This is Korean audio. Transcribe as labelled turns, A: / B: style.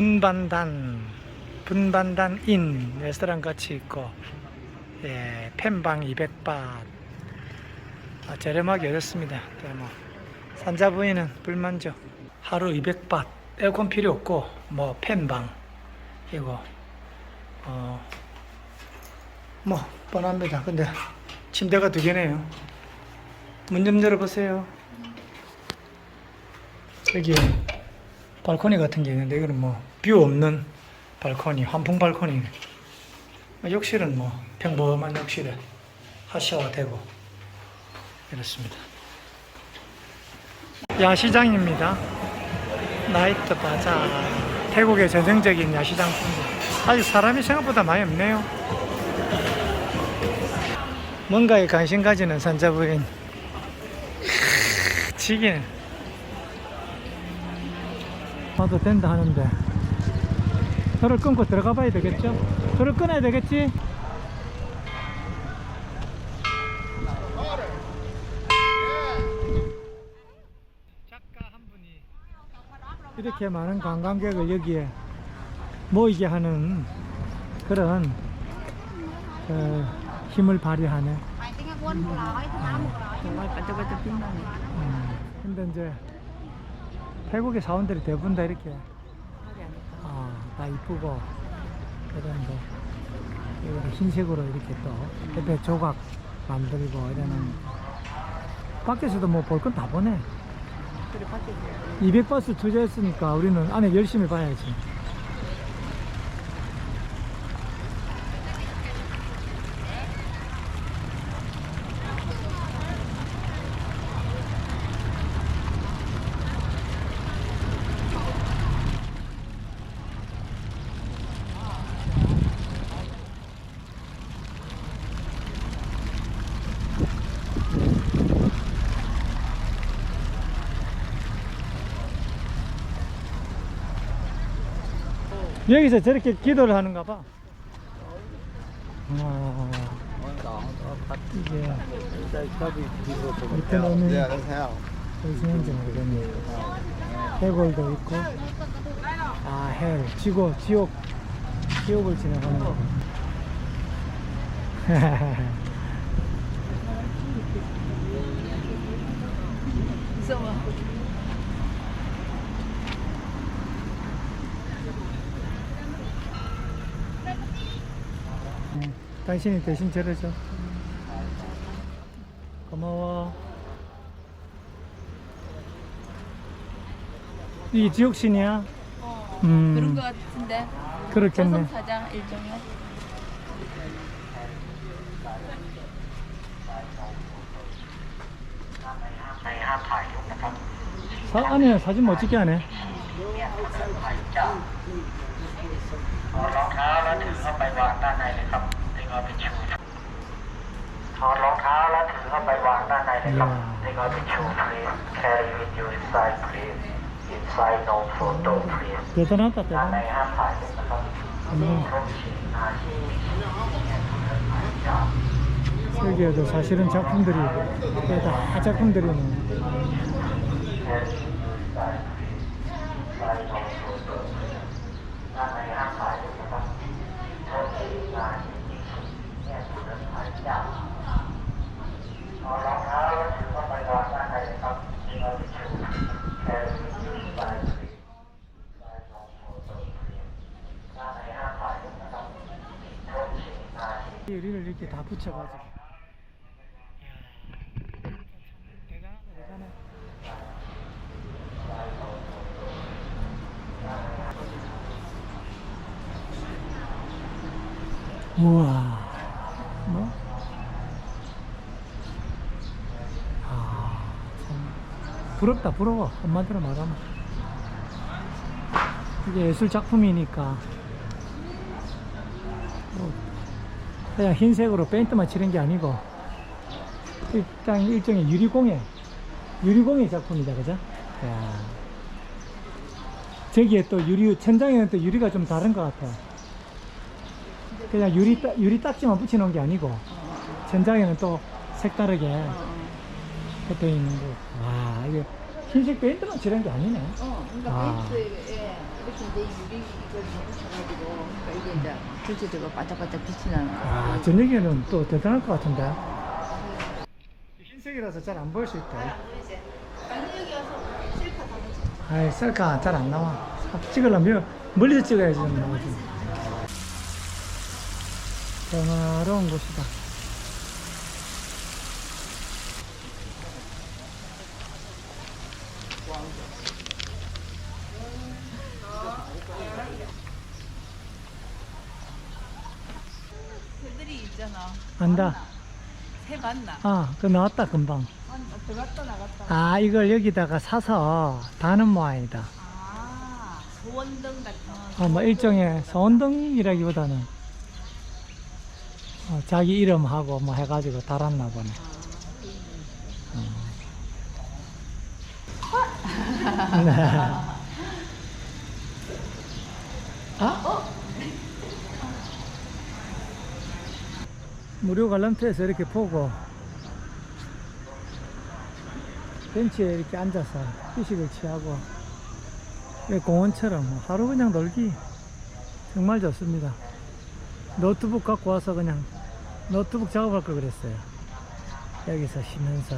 A: 분반단 분반단 인 레스토랑 같이 있고 예, 펜방 200바 아, 저렴하게 얻었습니다. 또 뭐, 산자 부인은 불만족 하루 200바 에어컨 필요 없고 뭐 펜방 이거 어, 뭐 뻔합니다. 근데 침대가 두 개네요. 문 좀 열어보세요. 여기 발코니 같은 게 있는데 이거는 뭐 뷰 없는 발코니, 환풍 발코니. 욕실은 뭐 평범한 욕실에 하샤와 되고 이렇습니다. 야시장입니다. 나이트 바자. 태국의 전형적인 야시장 풍경. 아직 사람이 생각보다 많이 없네요. 뭔가에 관심 가지는 산자부인. 지기는. 봐도 된다 하는데. 저를 끊고 들어가 봐야 되겠죠? 저를 끊어야 되겠지? 이렇게 많은 관광객을 여기에 모이게 하는 그런 어, 힘을 발휘하네.
B: 정말 반짝반짝 빛나네.
A: 음, 근데 이제 태국의 사원들이 대부분 다 이렇게 아, 다 이쁘고 그런데 이렇게 흰색으로 이렇게 또 옆에 조각 만들고 이러는 밖에서도 뭐 볼 건 다 보네.
B: 그래 밖에서
A: 200바스 투자했으니까 우리는 안에 열심히 봐야지. 여기서 저렇게 기도를 하는가 봐. 이게 밑에. 무슨지 모르겠네. 해골도 있고, 아, 헬, 지고, 지옥, 지옥을 지나가는 거.
B: 무서워.
A: 당신이 대신 저러죠. 고마워. 이 지옥신이야?
B: 어,
A: 음.
B: 그런 거 같은데.
A: 그렇겠네.
B: 조선 사장 일종의.
A: 사, 안에 사진 멋지게 하네.
C: ถอดรองเท้าแล้วถือเข้าไปวางด้านในเลยครับ ถึงเอาไปชูถอดรองเท้าแล้วถือเข้าไปวางด้านในเลยครับถึงเอาไปชู please carry with you inside please inside no photo please
A: 대단하다,
C: ด้านใน
A: 대단.
C: ห้ามถ่ายเลยนะครับ
A: 음.
C: ครบชิ้นอาชีพ
A: 여기에도 사실은 작품들이, 다 작품들이 유리를 이렇게 다 붙여가지고. 대단하다 우와. 뭐? 부럽다, 부러워. 한마디로 말하면. 이게 예술 작품이니까. 뭐 그냥 흰색으로 페인트만 칠한 게 아니고 일단 일종의 유리공예 유리공예 작품이다 그죠? 야. 저기에 또 유리 천장에는 또 유리가 좀 다른 것 같아 그냥 유리 따- 유리 딱지만 붙여놓은 게 아니고 천장에는 또 색다르게 돼 있는 거. 와 이게 흰색 페인트만 칠한 게 아니네
B: 어, 그러니까
A: 아.
B: 페인트, 예. 이렇게 이제 유리 이걸 붙여가지고 그러니까 이게 이제 전체적으로 반짝반짝 빛이 나는 거.
A: 아, 저녁에는 또 대단할 것 같은데. 흰색이라서 잘 안 보일 수 있다. 아이, 셀카 잘 안 나와. 찍으려면 멀리서 찍어야지 좀 나오지. 평화로운 곳이다.
B: 있잖아.
A: 안다.
B: 새 봤나?
A: 아, 그 나왔다, 금방.
B: 아, 들어갔다 나갔다.
A: 아, 이걸 여기다가 사서 다는 모양이다.
B: 아, 소원등 같은.
A: 어, 뭐 일종의 소원등이라기보다는 어, 자기 이름하고 뭐 해가지고 달았나 보네. 어. 네. 아? 무료 관람차에서 이렇게 보고 벤치에 이렇게 앉아서 휴식을 취하고 왜 공원처럼 뭐 하루 그냥 놀기 정말 좋습니다. 노트북 갖고 와서 그냥 노트북 작업할 걸 그랬어요. 여기서 쉬면서